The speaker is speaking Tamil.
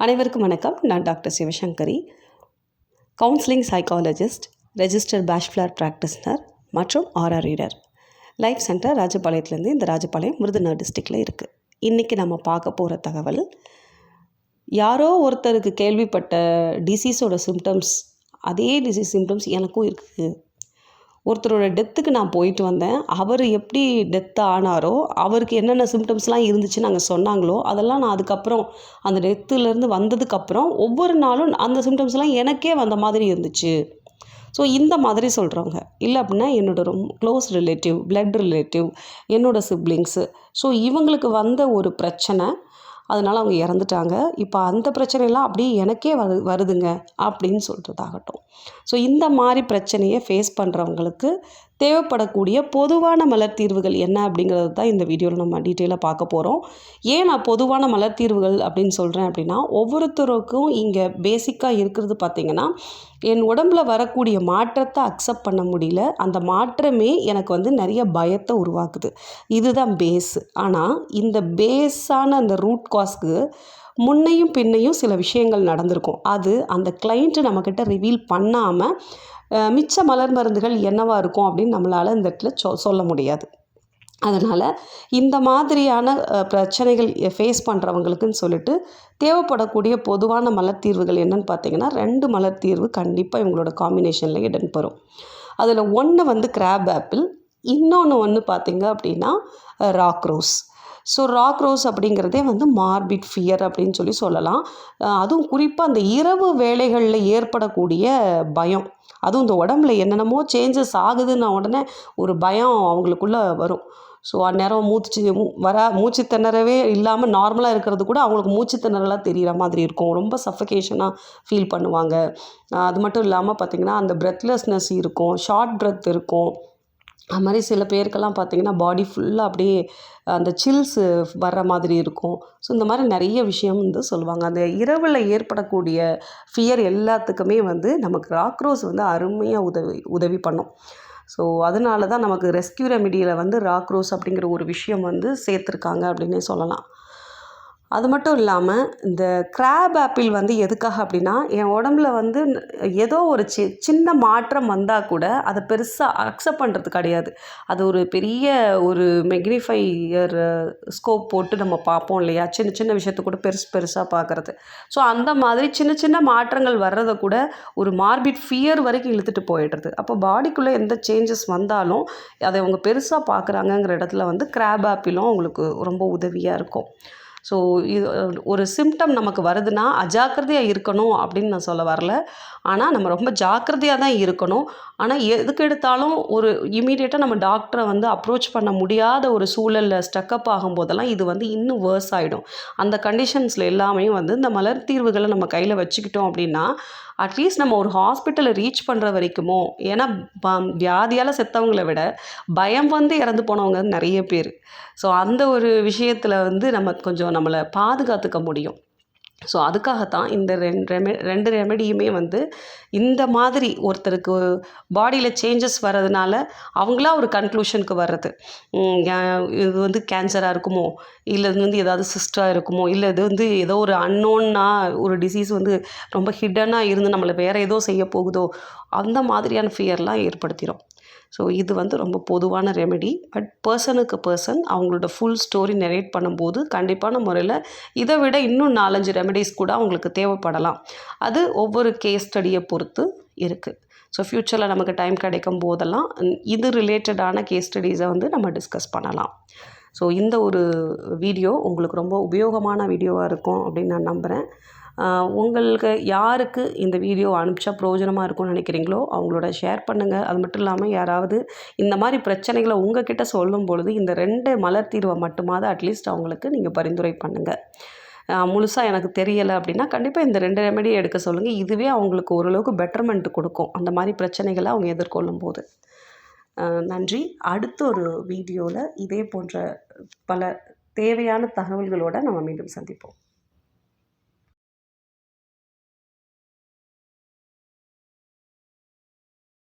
அனைவருக்கும் வணக்கம். நான் doctor Sivasankari. Counselling psychologist register bachelor practitioner மற்றும் ஆர்ஆர் ரீடர். லைஃப் சென்டர் ராஜபாளையத்துலேருந்து இந்த ராஜபாளையம் விருதுநகர் டிஸ்ட்ரிக்டில் இருக்குது இன்றைக்கி நம்ம பார்க்க போகிற தகவல் யாரோ ஒருத்தருக்கு கேள்விப்பட்ட டிசீஸோட சிம்டம்ஸ் அதே டிசீஸ் சிம்டம்ஸ் எனக்கும் இருக்குது ஒருத்தரோட டெத்துக்கு நான் போயிட்டு வந்தேன். அவர் எப்படி டெத் ஆனாரோ அவருக்கு என்னென்ன சிம்டம்ஸ்லாம் இருந்துச்சுன்னு நாங்கள் சொன்னாங்களோ அதெல்லாம் நான் அதுக்கப்புறம் அந்த டெத்துலேருந்து வந்ததுக்கப்புறம் ஒவ்வொரு நாளும் அந்த சிம்டம்ஸ்லாம் எனக்கே வந்த மாதிரி இருந்துச்சு. ஸோ இந்த மாதிரி சொல்கிறவங்க இல்லை அப்படின்னா என்னோடய ரொம்ப க்ளோஸ் ரிலேட்டிவ் பிளட் ரிலேட்டிவ் என்னோடய சிப்ளிங்ஸு ஸோ இவங்களுக்கு வந்த ஒரு பிரச்சனை அதனால் அவங்க இறந்துட்டாங்க. இப்போ அந்த பிரச்சனையெல்லாம் அப்படியே எனக்கே வரு வருதுங்க அப்படின்னு சொல்கிறதாகட்டும் ஸோ இந்த மாதிரி பிரச்சனையை ஃபேஸ் பண்ணுறவங்களுக்கு தேவைப்படக்கூடிய பொதுவான மலர் தீர்வுகள் என்ன அப்படிங்கிறது தான் இந்த வீடியோவில் நம்ம டீட்டெயிலாக பார்க்க போகிறோம் ஏன் நான் பொதுவான மலர் தீர்வுகள் அப்படின்னு சொல்கிறேன் அப்படின்னா ஒவ்வொருத்தருக்கும் இங்கே பேசிக்காக இருக்கிறது பார்த்திங்கன்னா என் உடம்புல வரக்கூடிய மாற்றத்தை அக்செப்ட் பண்ண முடியல. அந்த மாற்றமே எனக்கு வந்து நிறைய பயத்தை உருவாக்குது. இதுதான் பேஸு ஆனால் இந்த பேஸான அந்த ரூட் காஸ்க்கு முன்னையும் பின்னையும் சில விஷயங்கள் நடந்திருக்கும். அது அந்த கிளைண்ட்டு நம்மக்கிட்ட ரிவீல் பண்ணாமல் மிச்ச மலர் மருந்துகள் என்னவா இருக்கும் அப்படின்னு நம்மளால் இந்த இடத்துல சொ சொல்ல முடியாது. அதனால் இந்த மாதிரியான பிரச்சனைகள் ஃபேஸ் பண்ணுறவங்களுக்குன்னு சொல்லிட்டு தேவைப்படக்கூடிய பொதுவான மலர் தீர்வுகள் என்னென்னு பார்த்தீங்கன்னா ரெண்டு மலர் தீர்வு கண்டிப்பாக இவங்களோட காம்பினேஷனில் இடம்பெறும். அதில் ஒன்று வந்து கிராப் ஆப்பிள் இன்னொன்று ஒன்று பார்த்திங்க அப்படின்னா ராக்ரோஸ் ஸோ ராக் ரோஸ் அப்படிங்கிறதே வந்து மார்பிட் ஃபியர் அப்படின்னு சொல்லி சொல்லலாம். அதுவும் குறிப்பாக அந்த இரவு வேலைகளில் ஏற்படக்கூடிய பயம். அதுவும் இந்த உடம்புல என்னென்னமோ சேஞ்சஸ் ஆகுதுன்னா உடனே ஒரு பயம் அவங்களுக்குள்ளே வரும். ஸோ அந்நேரம் மூச்சு வர மூச்சு திணறவே இல்லாமல் நார்மலாக இருக்கிறது கூட அவங்களுக்கு மூச்சு திணறலாக தெரிகிற மாதிரி இருக்கும். ரொம்ப சஃபகேஷனாக ஃபீல் பண்ணுவாங்க. அது மட்டும் இல்லாமல் பார்த்திங்கன்னா அந்த பிரெத்லெஸ்னஸ் இருக்கும். ஷார்ட் பிரெத் இருக்கும். அது மாதிரி சில பேருக்கெல்லாம் பார்த்திங்கன்னா பாடி ஃபுல்லாக அப்படியே அந்த சில்ஸு வர்ற மாதிரி இருக்கும். ஸோ இந்த மாதிரி நிறைய விஷயம் வந்து சொல்லுவாங்க. அந்த இரவில் ஏற்படக்கூடிய ஃபியர் எல்லாத்துக்குமே வந்து நமக்கு ராக்ரோஸ் வந்து அருமையாக உதவி உதவி பண்ணும். ஸோ அதனால தான் நமக்கு ரெஸ்கியூ ரெமிடியில் வந்து ராக்ரோஸ் அப்படிங்கிற ஒரு விஷயம் வந்து சேர்த்துருக்காங்க அப்படின்னே சொல்லலாம். அது மட்டும் இல்லாமல் இந்த கிராப் ஆப்பிள் வந்து எதுக்காக அப்படின்னா என் உடம்புல வந்து ஏதோ ஒரு சி சின்ன மாற்றம் வந்தால் கூட அதை பெருசாக அக்செப்ட் பண்ணுறது கிடையாது. அது ஒரு பெரிய ஒரு மெக்னிஃபையர் ஸ்கோப் போட்டு நம்ம பார்ப்போம் இல்லையா? சின்ன சின்ன விஷயத்த கூட பெருசு பெருசாக பார்க்குறது. ஸோ அந்த மாதிரி சின்ன சின்ன மாற்றங்கள் வர்றதை கூட ஒரு மார்பிட் ஃபியர் வரைக்கும் இழுத்துட்டு போயிடுறது. அப்போ பாடிக்குள்ளே எந்த சேஞ்சஸ் வந்தாலும் அதை அவங்க பெருசாக பார்க்குறாங்கங்கிற இடத்துல வந்து கிராப் ஆப்பிளும் அவங்களுக்கு ரொம்ப உதவியாக இருக்கும். ஸோ இது ஒரு சிம்டம் நமக்கு வருதுன்னா அஜாக்கிரதையாக இருக்கணும் அப்படின்னு நான் சொல்ல வரல. ஆனால் நம்ம ரொம்ப ஜாக்கிரதையாக தான் இருக்கணும். ஆனால் எதுக்கு எடுத்தாலும் ஒரு இமீடியட்டாக நம்ம டாக்டரை வந்து அப்ரோச் பண்ண முடியாத ஒரு சூழலில் ஸ்டக்கப் ஆகும்போதெல்லாம் இது வந்து இன்னும் வேர்ஸ் ஆகிடும் அந்த கண்டிஷன்ஸில் எல்லாமே வந்து இந்த மலர் தீர்வுகளை நம்ம கையில் வச்சுக்கிட்டோம் அப்படின்னா அட்லீஸ்ட் நம்ம ஒரு ஹாஸ்பிட்டலை ரீச் பண்ணுற வரைக்குமோ ஏன்னா வியாதியால் செத்தவங்களை விட பயம் வந்து இறந்து போனவங்க நிறைய பேர். ஸோ அந்த ஒரு விஷயத்தில் வந்து நம்ம கொஞ்சம் நம்மளை பாதுகாத்துக்க முடியும். ஸோ அதுக்காகத்தான் இந்த ரெண்டு ரெமெ ரெண்டு ரெமெடியுமே வந்து இந்த மாதிரி ஒருத்தருக்கு பாடியில் சேஞ்சஸ் வர்றதுனால அவங்களா ஒரு கன்க்ளூஷனுக்கு வர்றது. இது வந்து கேன்சராக இருக்குமோ? இல்லை இது வந்து ஏதாவது சிஸ்டாக இருக்குமோ? இல்லை இது வந்து ஏதோ ஒரு அன்னோன்னா ஒரு டிசீஸ் வந்து ரொம்ப ஹிடனாக இருந்து நம்மளை வேறு ஏதோ செய்ய போகுதோ? அந்த மாதிரியான ஃபியர்லாம் ஏற்படுத்திடும் ஸோ இது வந்து ரொம்ப பொதுவான ரெமெடி பட் பர்சனுக்கு பர்சன் அவங்களோட ஃபுல் ஸ்டோரி நெரேட் பண்ணும்போது கண்டிப்பான முறையில் இதை விட இன்னும் நாலஞ்சு ரெமெடிஸ் கூட அவங்களுக்கு தேவைப்படலாம். அது ஒவ்வொரு கேஸ் ஸ்டடியை பொறுத்து இருக்குது ஸோ ஃப்யூச்சரில் நமக்கு டைம் கிடைக்கும் போதெல்லாம் இது ரிலேட்டடான கேஸ் ஸ்டடீஸை வந்து நம்ம டிஸ்கஸ் பண்ணலாம். ஸோ இந்த ஒரு வீடியோ உங்களுக்கு ரொம்ப உபயோகமான வீடியோவாக இருக்கும் அப்படின்னு நான் நம்புகிறேன் உங்களுக்கு யாருக்கு இந்த வீடியோ அனுப்பிச்சா பிரயோஜனமாக இருக்கும்னு நினைக்கிறீங்களோ அவங்களோட ஷேர் பண்ணுங்கள் அது மட்டும் இல்லாமல் யாராவது இந்த மாதிரி பிரச்சனைகளை உங்ககிட்ட சொல்லும் பொழுது இந்த ரெண்டு மலர் தீர்வை மட்டுமாவது அட்லீஸ்ட் அவங்களுக்கு நீங்கள் பரிந்துரை பண்ணுங்கள் முழுசாக எனக்கு தெரியலை அப்படின்னா கண்டிப்பாக இந்த ரெண்டு ரெமெடியை எடுக்க சொல்லுங்கள் இதுவே அவங்களுக்கு ஓரளவுக்கு பெட்டர்மெண்ட் கொடுக்கும் அந்த மாதிரி பிரச்சனைகளை அவங்க எதிர்கொள்ளும் போது. நன்றி. அடுத்த ஒரு வீடியோவில் இதே போன்ற பல தேவையான தகவல்களோடு நம்ம மீண்டும் சந்திப்போம்.